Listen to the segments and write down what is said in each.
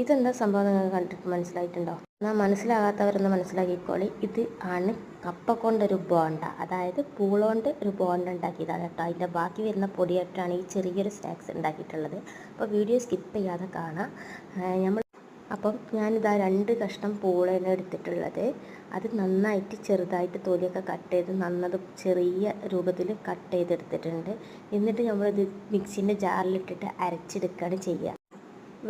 ഇതെന്താ സംഭവം നിങ്ങൾക്ക് കണ്ടിട്ട് മനസ്സിലായിട്ടുണ്ടോ? എന്നാൽ മനസ്സിലാകാത്തവരൊന്ന് മനസ്സിലാക്കിക്കോളി. ഇത് ആണ് കപ്പ കൊണ്ടൊരു ബോണ്ട. അതായത് പൂളോണ്ട് ഒരു ബോണ്ട ഉണ്ടാക്കിയതാണ് കേട്ടോ. അതിന്റെ ബാക്കി വരുന്ന പൊടിയായിട്ടാണ് ഈ ചെറിയൊരു സ്നാക്സ് ഉണ്ടാക്കിയിട്ടുള്ളത്. അപ്പോൾ വീഡിയോ സ്കിപ്പ് ചെയ്യാതെ കാണാം. നമ്മൾ അപ്പം ഞാനിതാ രണ്ട് കഷ്ണം പൂളേനെ എടുത്തിട്ടുള്ളത്. അത് നന്നായിട്ട് ചെറുതായിട്ട് തൊലിയൊക്കെ കട്ട് ചെയ്ത് നന്നത് ചെറിയ രൂപത്തിൽ കട്ട് ചെയ്തെടുത്തിട്ടുണ്ട്. എന്നിട്ട് നമ്മളിത് മിക്സിന്റെ ജാറിലിട്ടിട്ട് അരച്ചെടുക്കുകയാണ് ചെയ്യുക.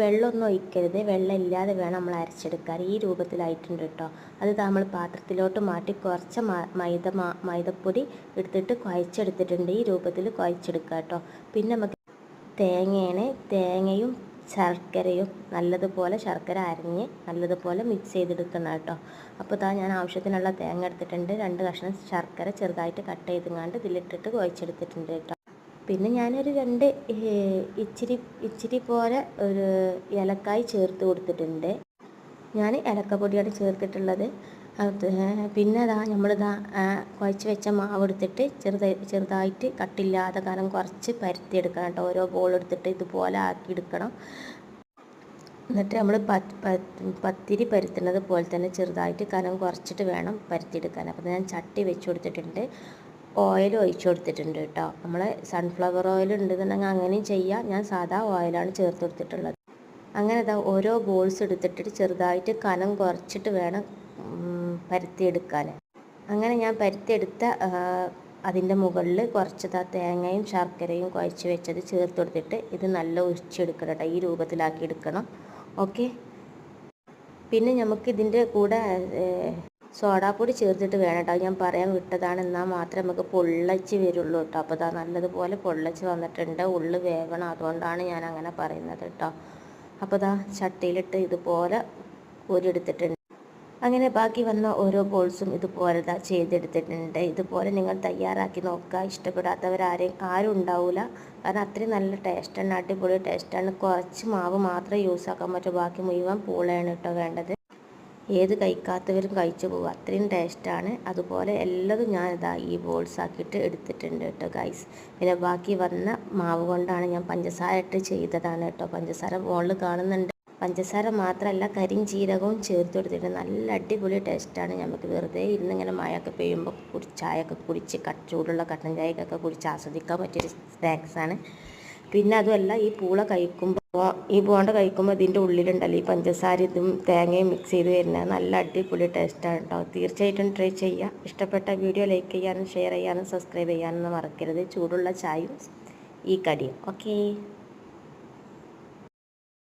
വെള്ളമൊന്നും ഒഴിക്കരുത്. വെള്ളം ഇല്ലാതെ വേണം നമ്മൾ അരച്ചെടുക്കാൻ. ഈ രൂപത്തിലായിട്ടുണ്ട് കേട്ടോ. അത് നമ്മൾ പാത്രത്തിലോട്ട് മാറ്റി കുറച്ച് മൈദ മൈദപ്പൊടി എടുത്തിട്ട് കുഴച്ചെടുത്തിട്ടുണ്ട്. ഈ രൂപത്തിൽ കുഴച്ചെടുക്കുക കേട്ടോ. പിന്നെ നമുക്ക് തേങ്ങയാണ്. തേങ്ങയും ശർക്കരയും നല്ലതുപോലെ ശർക്കര അരിഞ്ഞ് നല്ലതുപോലെ മിക്സ് ചെയ്തെടുക്കണം കേട്ടോ. അപ്പോൾ താ ഞാൻ ആവശ്യത്തിനുള്ള തേങ്ങ എടുത്തിട്ടുണ്ട്. രണ്ട് കഷ്ണം ശർക്കര ചെറുതായിട്ട് കട്ട് ചെയ്തുങ്ങാണ്ട് ഇതിലിട്ടിട്ട് കുഴച്ചെടുത്തിട്ടുണ്ട് കേട്ടോ. പിന്നെ ഞാനൊരു രണ്ട് ഇച്ചിരി ഇച്ചിരി പോലെ ഒരു ഏലക്കായ് ചേർത്ത് കൊടുത്തിട്ടുണ്ട്. ഞാൻ ഏലക്കപ്പൊടിയാണ് ചേർത്തിട്ടുള്ളത്. പിന്നെ അതാ നമ്മളിതാ കുഴച്ച് വെച്ച മാവ് എടുത്തിട്ട് ചെറുതായി ചെറുതായിട്ട് കട്ടില്ലാതെ കാരണം കുറച്ച് പരത്തിയെടുക്കണം കേട്ടോ. ഓരോ ബോൾ എടുത്തിട്ട് ഇതുപോലെ ആക്കി എടുക്കണം. എന്നിട്ട് നമ്മൾ പത്തിരി പരുത്തുന്നത് പോലെ തന്നെ ചെറുതായിട്ട് കനം കുറച്ചിട്ട് വേണം പരത്തിയെടുക്കാൻ. അപ്പോൾ ഞാൻ ചട്ടി വെച്ച് കൊടുത്തിട്ടുണ്ട്. ഓയിൽ ഒഴിച്ചു കൊടുത്തിട്ടുണ്ട് കേട്ടോ. നമ്മൾ സൺഫ്ലവർ ഓയിൽ ഉണ്ടെന്നുണ്ടെങ്കിൽ അങ്ങനെയും ചെയ്യാം. ഞാൻ സാധാ ഓയിലാണ് ചേർത്ത് കൊടുത്തിട്ടുള്ളത്. അങ്ങനെ ഇതാ ഓരോ ബോൾസ് എടുത്തിട്ട് ചെറുതായിട്ട് കനം കുറച്ചിട്ട് വേണം പരത്തിയെടുക്കാൻ അങ്ങനെ ഞാൻ പരത്തിയെടുത്ത അതിന്റെ മുകളിൽ കുറച്ച് തേങ്ങയും ശർക്കരയും കുഴച്ച് വെച്ചത് ചേർത്ത് കൊടുത്തിട്ട് ഇത് നല്ല ഉരിച്ചെടുക്കണം കേട്ടോ. ഈ രൂപത്തിലാക്കി എടുക്കണം. ഓക്കെ? പിന്നെ നമുക്ക് ഇതിന്റെ കൂടെ സോഡാപ്പൊടി ചേർത്തിട്ട് വേണം കേട്ടോ. ഞാൻ പറയാൻ വിട്ടതാണ്. എന്നാൽ മാത്രമേ നമുക്ക് പൊള്ളച്ച് വരുള്ളൂ കേട്ടോ. അപ്പോൾ അതാ നല്ലതുപോലെ പൊള്ളച്ച് വന്നിട്ടുണ്ട്. ഉള്ളു വേവണം. അതുകൊണ്ടാണ് ഞാൻ അങ്ങനെ പറയുന്നത് കേട്ടോ. അപ്പോൾ ഇതാ ചട്ടിയിലിട്ട് ഇതുപോലെ കോരിയെടുത്തിട്ടുണ്ട് അങ്ങനെ ബാക്കി വന്ന ഓരോ ബോൾസും ഇതുപോലെ ചെയ്തെടുത്തിട്ടുണ്ട്. ഇതുപോലെ നിങ്ങൾ തയ്യാറാക്കി നോക്കുക. ഇഷ്ടപ്പെടാത്തവരാരെയും ആരും ഉണ്ടാവില്ല കാരണം അത്രയും നല്ല ടേസ്റ്റാണ് അടിപൊളി ടേസ്റ്റാണ് കുറച്ച് മാവ് മാത്രമേ യൂസ് ആക്കാൻ പറ്റൂ. ബാക്കി മുഴുവൻ പൂളയാണ് കേട്ടോ വേണ്ടത്. ഏത് കഴിക്കാത്തവരും കഴിച്ചു പോകും. അത്രയും ടേസ്റ്റാണ് അതുപോലെ എല്ലാതും ഞാൻ ഇതാ ഈ ബോൾസ് ആക്കിയിട്ട് എടുത്തിട്ടുണ്ട് കേട്ടോ ഗൈസ് പിന്നെ ബാക്കി വന്ന മാവ് കൊണ്ടാണ് ഞാൻ പഞ്ചസാര ഇട്ട് ചെയ്തതാണ് കേട്ടോ. പഞ്ചസാര മുകളിൽ കാണുന്നുണ്ട്. പഞ്ചസാര മാത്രമല്ല കരിം ജീരകവും ചേർത്ത് കൊടുത്തിട്ട് നല്ല അടിപൊളി ടേസ്റ്റാണ് നമുക്ക് വെറുതെ ഇരുന്ന് ഇങ്ങനെ മഴയൊക്കെ പെയ്യുമ്പോൾ കുടി ചായയൊക്കെ കുടിച്ച് ചൂടുള്ള കട്ടൻ ചായക്കൊക്കെ കുടിച്ച് ആസ്വദിക്കാൻ പറ്റിയൊരു സ്നാക്സാണ് പിന്നെ അതുമല്ല ഈ പൂള കഴിക്കുമ്പോൾ ഈ ബോണ്ട കഴിക്കുമ്പോൾ ഇതിന്റെ ഉള്ളിലുണ്ടല്ലോ ഈ പഞ്ചസാര ഇതും തേങ്ങയും മിക്സ് ചെയ്ത് വരുന്നത്. നല്ല അടിപൊളി ടേസ്റ്റാണ് കേട്ടോ തീർച്ചയായിട്ടും ട്രൈ ചെയ്യുക ഇഷ്ടപ്പെട്ട വീഡിയോ ലൈക്ക് ചെയ്യാനും ഷെയർ ചെയ്യാനും സബ്സ്ക്രൈബ് ചെയ്യാനും മറക്കരുത്. ചൂടുള്ള ചായയും ഈ കടിയും. ഓക്കേ